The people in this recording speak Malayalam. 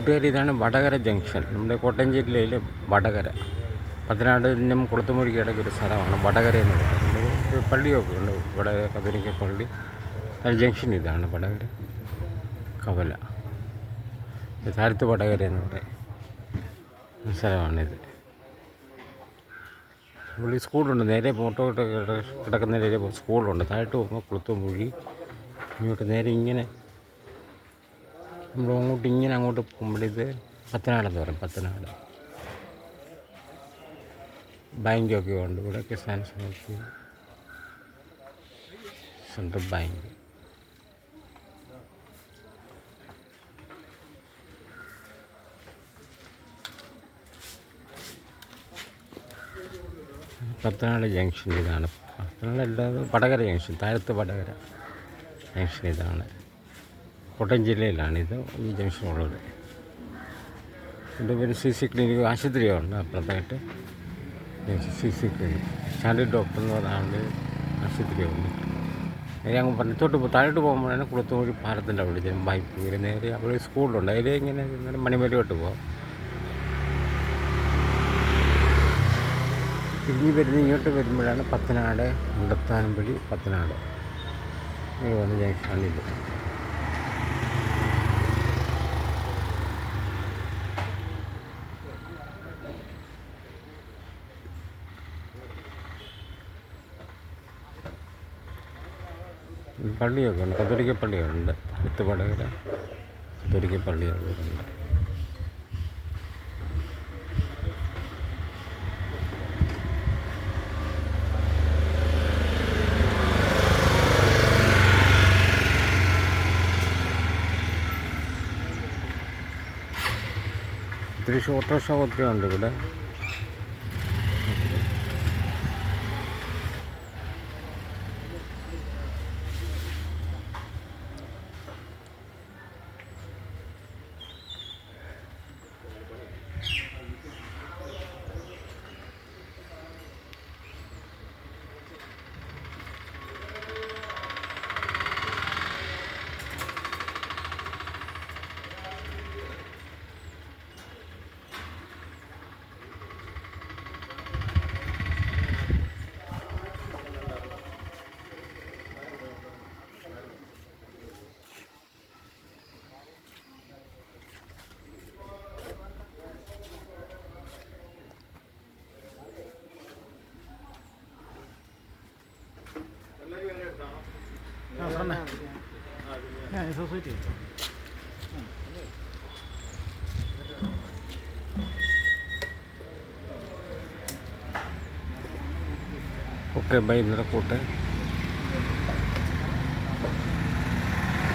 കൂട്ടുകാർ ഇതാണ് വടകര ജംഗ്ഷൻ. നമ്മുടെ കോട്ടയം ജില്ലയിലെ വടകര. നിന്നും കുളത്തുമൊഴിക്ക് ഇടയ്ക്ക് ഒരു സ്ഥലമാണ് വടകര എന്ന് പറയുന്നത്. പള്ളിയൊക്കെ ഉണ്ട്. വടകര കത്തോലിക്ക പള്ളി. ജംഗ്ഷൻ ഇതാണ് വടകര. കവല. താഴത്ത് വടകര എന്ന് പറയും. സ്ഥലമാണിത്. പുള്ളി സ്കൂളുണ്ട്. നേരെ ഫോട്ടോ കിടക്കുന്ന സ്കൂളുണ്ട്. താഴോട്ട് പോകുമ്പോൾ കുളത്തുമൊഴി ഇങ്ങോട്ട് നേരെ ഇങ്ങനെ നമ്മൾ അങ്ങോട്ട് ഇങ്ങനെ അങ്ങോട്ട് പോകുമ്പോഴിത് പത്തനാടെന്ന് പറയും പത്തനാട്. ബാങ്കൊക്കെ ഉണ്ട്. ഇവിടെയൊക്കെ Samsung central bank. Pathanad junction ഇതാണ്. പത്തനാട് അല്ലാതെ വടകര ജംഗ്ഷൻ താഴത്ത് വടകര ജംഗ്ഷൻ ഇതാണ്. കോട്ടയം ജില്ലയിലാണിത് ഈ ജംഗ്ഷൻ ഉള്ളത്. എന്റെ പേര് സി സി ക്ലിനിക് ആശുപത്രിയുണ്ട് അപ്പുറത്തായിട്ട്. C C clinic standard doctor എന്ന് പറഞ്ഞാണ്ട് ആശുപത്രിയുണ്ട്. നേരെ അങ്ങ് പണ്ടത്തോട്ട് പോ- താഴോട്ട് പോകുമ്പോഴാണ് കുളത്തുമൊഴി പാലത്തിന്റെ അവിടെ ചെല്ലും ബൈക്ക് ഇങ്ങനെ നേരെ അവിടെ സ്കൂളുണ്ട്. അതിൽ ഇങ്ങനെ നേരെ മണിമലയോട്ട് പോകാം തിരിഞ്ഞ് വരുന്ന ഇങ്ങോട്ട് വരുമ്പോഴാണ് പത്തനാട് മുണ്ടത്താനം വഴി പത്തനാട്. വന്ന ജംഗ്ഷനാണിത് പള്ളിയൊക്കെ ഉണ്ട് കത്തോലിക്ക പള്ളിയുണ്ട്. അടുത്ത് വടകര കത്തോലിക്ക പള്ളിയൊക്കെ ഉണ്ട് ഒത്തിരി ഓട്ടോറിക്ഷ ഒത്തിരി ഉണ്ട് ഇവിടെ. Society okay bye നിറക്കൂട്ടെ